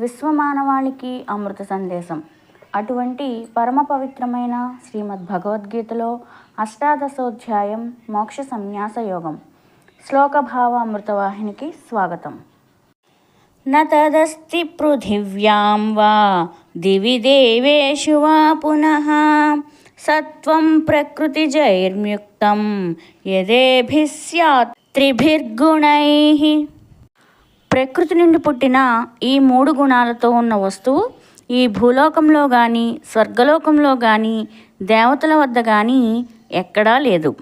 విశ్వమానవాళికి అమృత సందేశం. అటువంటి పరమ పవిత్రమైన శ్రీమద్ భగవద్గీతలో అష్టాదశోధ్యాయం మోక్ష సన్యాస యోగం. శ్లోకభావ అమృతవాహినికి స్వాగతం. నదస్తి పృథివ్యాం వా దివి దేవేషు వా పునః సత్వం ప్రకృతి జైర్మ్యుక్తం యదేభిస్యాత్ త్రిభిర్గుణై ప్రకృతి నుండి పుట్టిన ఈ మూడు గుణాలతో ఉన్న వస్తువు ఈ భూలోకంలో కానీ స్వర్గలోకంలో కానీ దేవతల వద్ద కానీ ఎక్కడా లేదు.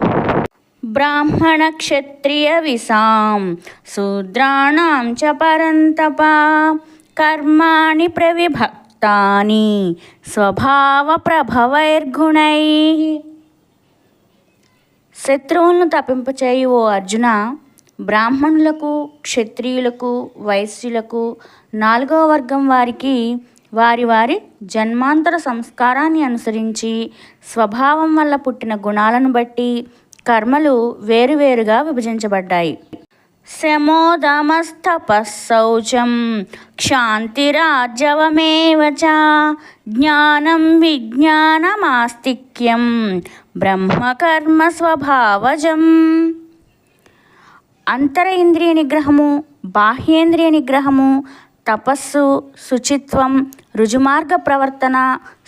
బ్రాహ్మణ క్షత్రియ విసాం శూద్రాణం చ పరంతప కర్మాణి ప్రవిభక్తాని స్వభావ ప్రభవైర్గుణై. శత్రువులను తప్పింపచేయి ఓ అర్జున బ్రాహ్మణులకు క్షత్రియులకు వైశ్యులకు నాలుగవ వర్గం వారికి వారి వారి జన్మాంతర సంస్కారాన్ని అనుసరించి స్వభావం వల్ల పుట్టిన గుణాలను బట్టి కర్మలు వేరువేరుగా విభజించబడ్డాయి. శమోదమస్తపశౌచం క్షాంతిరాజవమేవ జ్ఞానం విజ్ఞానమాస్తిక్యం బ్రహ్మకర్మ స్వభావజం. అంతర ఇంద్రియ నిగ్రహము బాహ్యేంద్రియ నిగ్రహము తపస్సు శుచిత్వం రుజుమార్గ ప్రవర్తన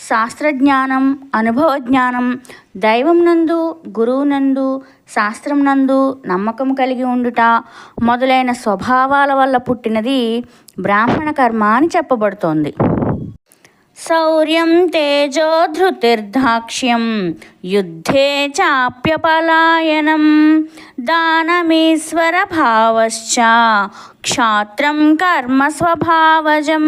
శాస్త్రజ్ఞానం అనుభవ జ్ఞానం దైవం నందు గురువు నందు శాస్త్రం నందు నమ్మకం కలిగి ఉండుట మొదలైన స్వభావాల వల్ల పుట్టినది బ్రాహ్మణ కర్మ అని చెప్పబడుతోంది. శౌర్యం తేజోధృతిర్ధాక్ష్యం యుద్ధే చాప్యపలాయనం దానమీశ్వర భావశ్చ క్షాత్రం కర్మ స్వభావజం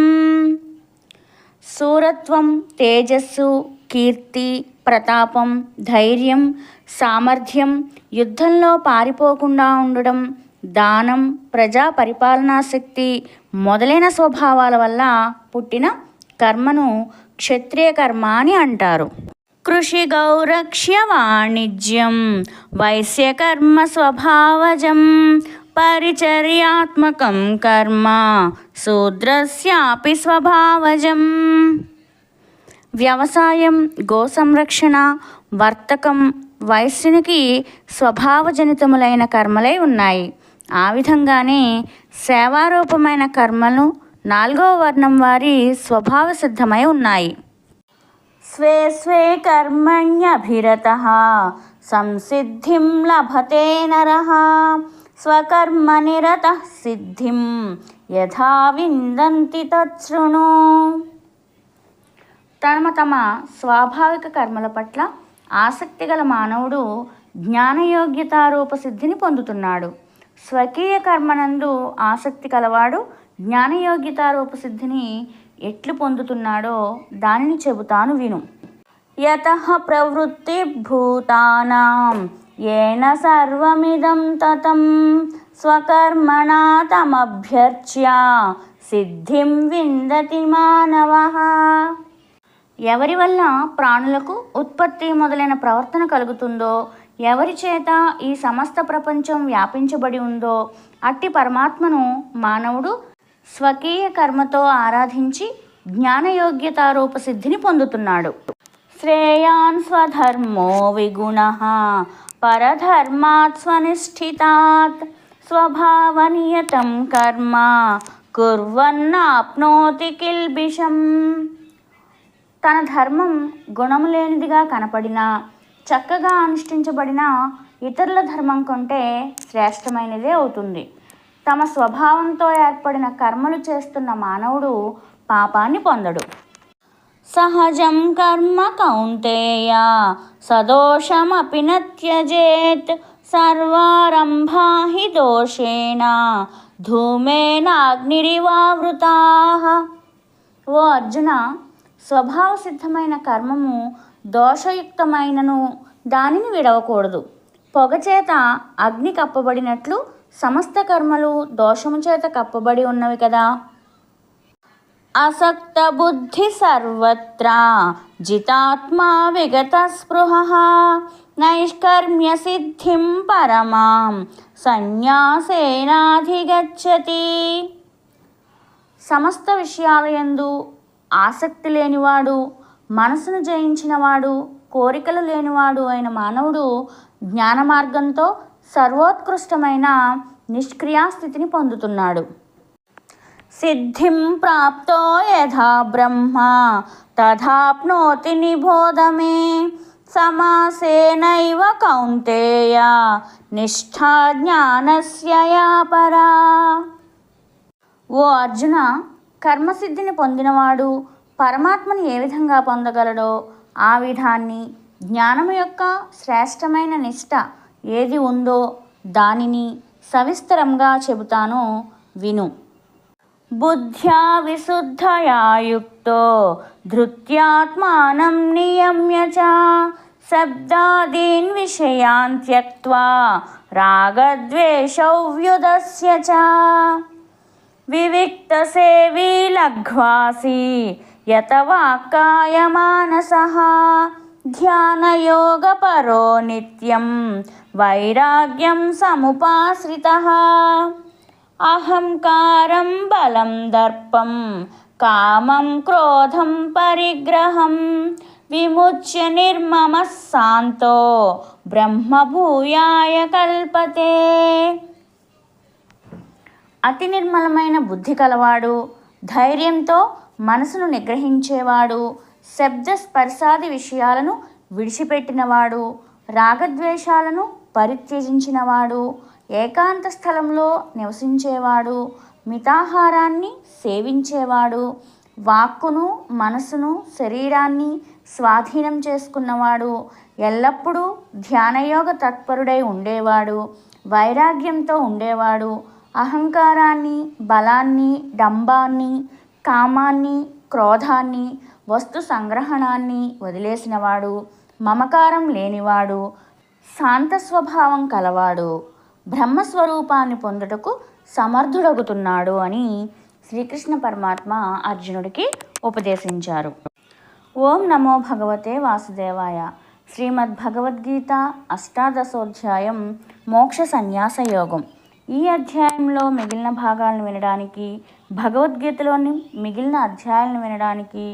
శూరత్వం తేజస్సు కీర్తి ప్రతాపం ధైర్యం సామర్థ్యం యుద్ధంలో పారిపోకుండా ఉండడం దానం ప్రజా పరిపాలనా శక్తి మొదలైన స్వభావాల వల్ల పుట్టిన కర్మను క్షత్రియ కర్మ అని అంటారు. కృషి గౌరక్ష్య వాణిజ్యం వైశ్యకర్మ స్వభావజం పరిచర్యాత్మకం కర్మ శూద్రస్యాపి స్వభావజం. వ్యవసాయం గో సంరక్షణ వర్తకం వైశ్యునికి స్వభావజనితములైన కర్మలై ఉన్నాయి. ఆ విధంగానే సేవారూపమైన కర్మలు నాలుగవ వర్ణం వారి స్వభావ సిద్ధమై ఉన్నాయి. స్వే స్వే కర్మణ్యభిరత సంసిద్ధిం లభతే నర స్వకర్మ నిరత సిద్ధిం యథా విందంతి తృణు తమ తమ స్వాభావిక కర్మల పట్ల ఆసక్తి గల మానవుడు జ్ఞానయోగ్యతారూప సిద్ధిని పొందుతున్నాడు. స్వకీయ కర్మనందు ఆసక్తి కలవాడు జ్ఞానయోగ్యతారూప సిద్ధిని ఎట్లు పొందుతున్నాడో దానిని చెబుతాను విను. యత ప్రవృత్తి భూతానాం ఏన సర్వమిదం తతం స్వకర్మణా తమభ్యర్చ్య సిద్ధిం విందతి మానవ. ఎవరి వల్ల ప్రాణులకు ఉత్పత్తి మొదలైన ప్రవర్తన కలుగుతుందో ఎవరి చేత ఈ సమస్త ప్రపంచం వ్యాపించబడి ఉందో అట్టి పరమాత్మను మానవుడు స్వకీయ కర్మతో ఆరాధించి జ్ఞానయోగ్యతారూప సిద్ధిని పొందుతున్నాడు. శ్రేయాన్ స్వధర్మో విగుణ పరధర్మాత్ స్వనిష్ఠితాత్ స్వభావనియతం కర్మ కుర్వన్నాప్నోతి కిల్బిషం తన ధర్మం గుణము లేనిదిగా కనపడినా చక్కగా అనుష్ఠించబడిన ఇతరుల ధర్మం కంటే శ్రేష్టమైనదే అవుతుంది. తమ స్వభావంతో ఏర్పడిన కర్మలు చేస్తున్న మానవుడు పాపాన్ని పొందడు. సహజం కర్మ కౌంతేయ సదోషమపి నత్యజేత్ త్యజేత్ సర్వారంభా హి దోషేణ ఓ అర్జున స్వభావ సిద్ధమైన కర్మము దోషయుక్తమైనను దానిని విడవకూడదు. పొగచేత అగ్ని కప్పబడినట్లు సమస్త కర్మలు దోషము చేత కప్పబడి ఉన్నవి కదా. అసక్త బుద్ధి సర్వత్రా జితాత్మా విగత స్పృహ నైష్కర్మ్య సిద్ధిం పరమాం సన్యాసేనాధిగచ్చతి. సమస్త విషయాలయందు ఆసక్తి లేనివాడు మనసును జయించినవాడు కోరికలు లేనివాడు అయిన మానవుడు జ్ఞాన మార్గంతో సర్వోత్కృష్టమైన నిష్క్రియాస్థితిని పొందుతున్నాడు. సిద్ధిం ప్రాప్తో యథా బ్రహ్మ తథాప్నోతి నిబోధమే సమాసేనైవ కౌంతేయ నిష్ఠా జ్ఞానస్య పరా. ఓ అర్జున కర్మసిద్ధిని పొందినవాడు పరమాత్మని ఏ విధంగా పొందగలడో ఆ విధాన్ని జ్ఞానం యొక్క శ్రేష్టమైన నిష్ట ఏది ఉందో దానిని సవిస్తరంగా చెబుతాను విను. బుద్ధ్యా విశుద్ధయా యుక్తో ధృత్యాత్మానం నియమ్య చ శబ్దాదీన్ విషయాన్ త్యక్త్వా రాగద్వేషౌ వ్యుదస్య చ. వివిక్తసేవీ లఘ్వాసి యత ధ్యానయోగపరో నిత్యం వైరాగ్యం సముపాశ్రిత. అహంకారం బలం దర్పం కామం క్రోధం పరిగ్రహం విముచ్య నిర్మమ శాంతో బ్రహ్మభూయాయ కల్పతే. అతి నిర్మలమైన బుద్ధి కలవాడు ధైర్యంతో మనసును నిగ్రహించేవాడు శబ్ద స్పర్శాది విషయాలను విడిచిపెట్టినవాడు రాగద్వేషాలను పరిత్యజించినవాడు ఏకాంత స్థలంలో నివసించేవాడు మితాహారాన్ని సేవించేవాడు వాక్కును మనసును శరీరాన్ని స్వాధీనం చేసుకున్నవాడు ఎల్లప్పుడూ ధ్యానయోగ తత్పరుడై ఉండేవాడు వైరాగ్యంతో ఉండేవాడు అహంకారాన్ని బలాన్ని డంబాన్ని కామాన్ని క్రోధాన్ని వస్తు సంగ్రహణాన్ని వదిలేసినవాడు మమకారం లేనివాడు శాంత స్వభావం కలవాడు బ్రహ్మస్వరూపాన్ని పొందుటకు సమర్థుడగుతున్నాడు అని శ్రీకృష్ణ పరమాత్మ అర్జునుడికి ఉపదేశించారు. ఓం నమో భగవతే వాసుదేవాయ. శ్రీమద్ భగవద్గీత అష్టాదశోధ్యాయం మోక్ష సన్యాస యోగం. ఈ అధ్యాయంలో మిగిలిన భాగాలను వినడానికి భగవద్గీతలోని మిగిలిన అధ్యాయాలను వినడానికి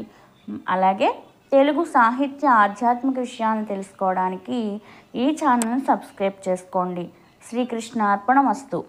అలాగే తెలుగు సాహిత్య ఆధ్యాత్మిక విషయాలను తెలుసుకోవడానికి ఈ ఛానల్ని సబ్స్క్రైబ్ చేసుకోండి. శ్రీకృష్ణార్పణమస్తు.